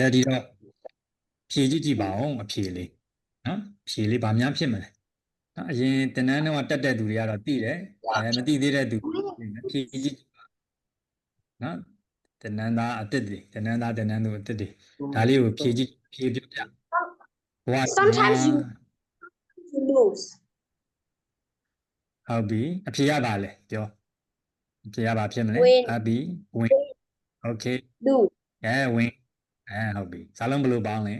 ကဲဒီတော့ဖြေကြည့်ကြည့်ပါဦးအဖြေလေးနော်ဖြေလေးဗာများဖြစ်မလဲနော်အရင်တနန်းတော့တက်တဲ့သူတွေကတော့သိတယ်အဲမသိသေးတဲ့သူဖြေကြည့်ကြည့်ပါနော်တနန်းသားအစ်စ်တွေတနန်းသားတနန်းသူအစ်စ်တွေဒါလေးကိုဖြေကြည့်ဖြေပြပြဘဝ Sometimes you- You lose. ဟုတ်ပြီအဖြေရပါလေပြောအဖြေရပါဖြစ်မလဲ Win. ဟုတ်ပြီ win okay Lose. အဲ win အဲဟုတ်ပြီစာလုံးဘယ်လိုပေါင်းလဲ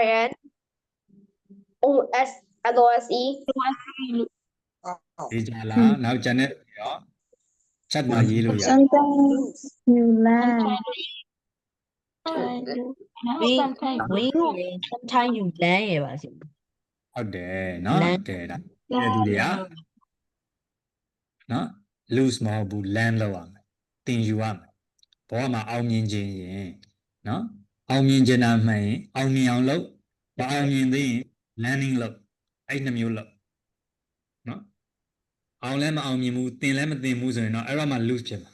I N O S L O S E. ဒီကြလားနောက်ကျန်တဲ့ရောချက်မှာရေးလို့ရ Sometimes you learn. Win win ရယ် sometime you learn ရယ်ပါရှင်ဟုတ်တယ်နော် Land ကဲဒါတဲ့သူတွေကနော် lose မဟုတ်ဘူး land လောက်ရမယ်တင်ယူရမယ် ဘဝမှာအောင်မြင်ခြင်းရင်နော်အောင်မြင်ခြင်းတာမှန်ရင်အောင်မြင်အောင်လုပ်မအောင်မြင်သေးရင် learning လုပ်အဲ့နှမျိုးလုပ်နော်အောင်လည်းမအောင်မြင်ဘူးသင်လည်းမသင်ဘူးဆိုရင်တော့အဲ့တော့မှ lose ဖြစ်မှာ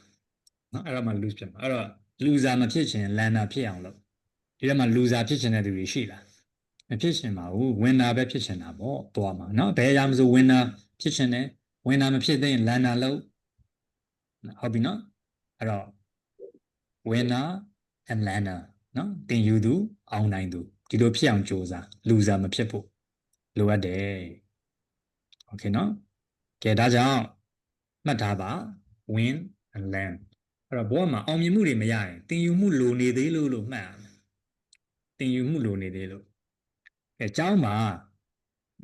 နော်အဲ့တော့မှ lose ဖြစ်မှာအဲ့တော့ loser မဖြစ်ခြင်း learner ဖြစ်အောင်လုပ်ဒီထဲမှာ loser ဖြစ်ခြင်းတဲ့သူတွေရှိလားမဖြစ်ရှင်ပါဘူး winner ပဲဖြစ်ရှင်တာပေါ့သွားမှာနော်ဘယ်အရာမဆို winner ဖြစ်ရှင်တယ် winner မဖြစ်သေးရင် learner လုပ်ဟုတ်ပြီနော်အဲ့တော့ winner and lander เนาะတင်ယူသူအောင်နိုင်သူဒီလိုဖြစ်အောင်ကြိုးစား loser မဖြစ်ဖို့လိုအပ်တယ် okay เนาะကဲဒါကြောင့်မှတ်ထားပါ win and land အဲ့တော့ဘောမှာအောင်မြင်မှုတွေမရရင်တင်ယူမှုလိုနေသေးလို့လို့မှတ်ရမယ်တင်ယူမှုလိုနေသေးလို့ အဲကျောင်းမှာ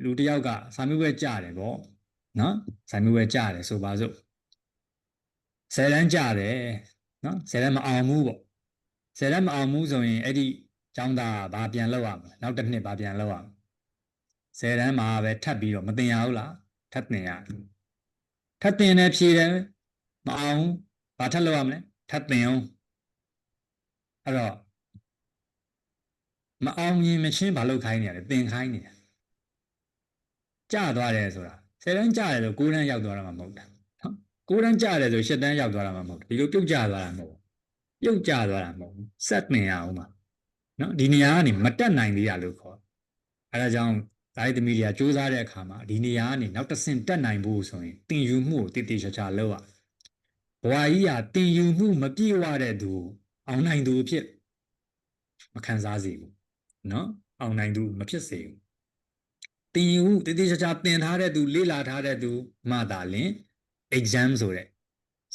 လူတစ်ယောက်ကစာမေးပွဲကြားတယ်ပေါ့နော်စာမေးပွဲကြားတယ်ဆိုပါစို့ဆယ်တန်းကြားတယ် နော်ဆယ်တန်းမအောင်ဘူးပေါ့ဆယ်တန်းမအောင်ဘူးဆိုရင်အဲ့ဒီကျောင်းသားကဘာပြန်လုပ်ရမလဲနောက်တစ်နှစ်ဘာပြန်လုပ်ရမလဲဆယ်တန်းမှာပဲထပ်ပြီးတော့မတင်ရဘူးလားထပ်တင်ရတယ်ထပ်တင်တယ်ဖြေတယ်မအောင်ဘူးဘာထပ်လုပ်ရမလဲထပ်တင်အောင်အဲ့တော့မအောင်မြင်မချင်းဘာလို့ခိုင်းနေရလဲသင်ခိုင်းနေတယ်ကြာသွားတယ်ဆိုတာဆယ်တန်းကြာတယ်ဆို9တန်းရောက်သွားတာမှမဟုတ်တာ နော်9တန်းကြာတယ်ဆို10တန်းရောက်သွားတာမှမဟုတ်ဘူးဒီလိုပြုတ်ကျသွားတာမဟုတ်ဘူးပြုတ်ကျသွားတာမဟုတ်ဘူးဆက်တင်ရအောင်ပါနော်ဒီနေရာကနေမတက်နိုင်သေးတာလို့ခေါ်တယ်အဲဒါကြောင့်ဒါရီသမီးတွေကစူးစမ်းတဲ့အခါမှာဒီနေရာကနေနောက်တစ်ဆင့်တက်နိုင်ဖို့ဆိုရင်တင်ယူမှုကိုတည်တည်ချာချာလုပ်ရဘဝကြီးဟာတင်ယူမှုမပြည့်ဝတဲ့သူအောင်နိုင်သူအဖြစ်မခံစားစေဘူးနော်အောင်နိုင်သူမဖြစ်စေဘူးတင်ယူတည်တည်ချာချာသင်ထားတဲ့သူလေ့လာထားတဲ့သူမှသာလင် exam ဆိုတဲ့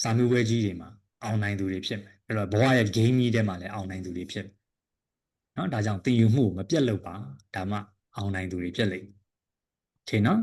စာမေးပွဲကြီးတွေမှာအောင်နိုင်သူတွေဖြစ်မယ်အဲ့တော့ဘဝရဲ့ game ကြီးထဲမှာလည်းအောင်နိုင်သူတွေဖြစ်မယ်နော်ဒါကြောင့်တင်ယူမှုကိုမပြတ်လို့ပါဒါမှအောင်နိုင်သူတွေဖြစ်လိမ့်မယ်โอเคနော်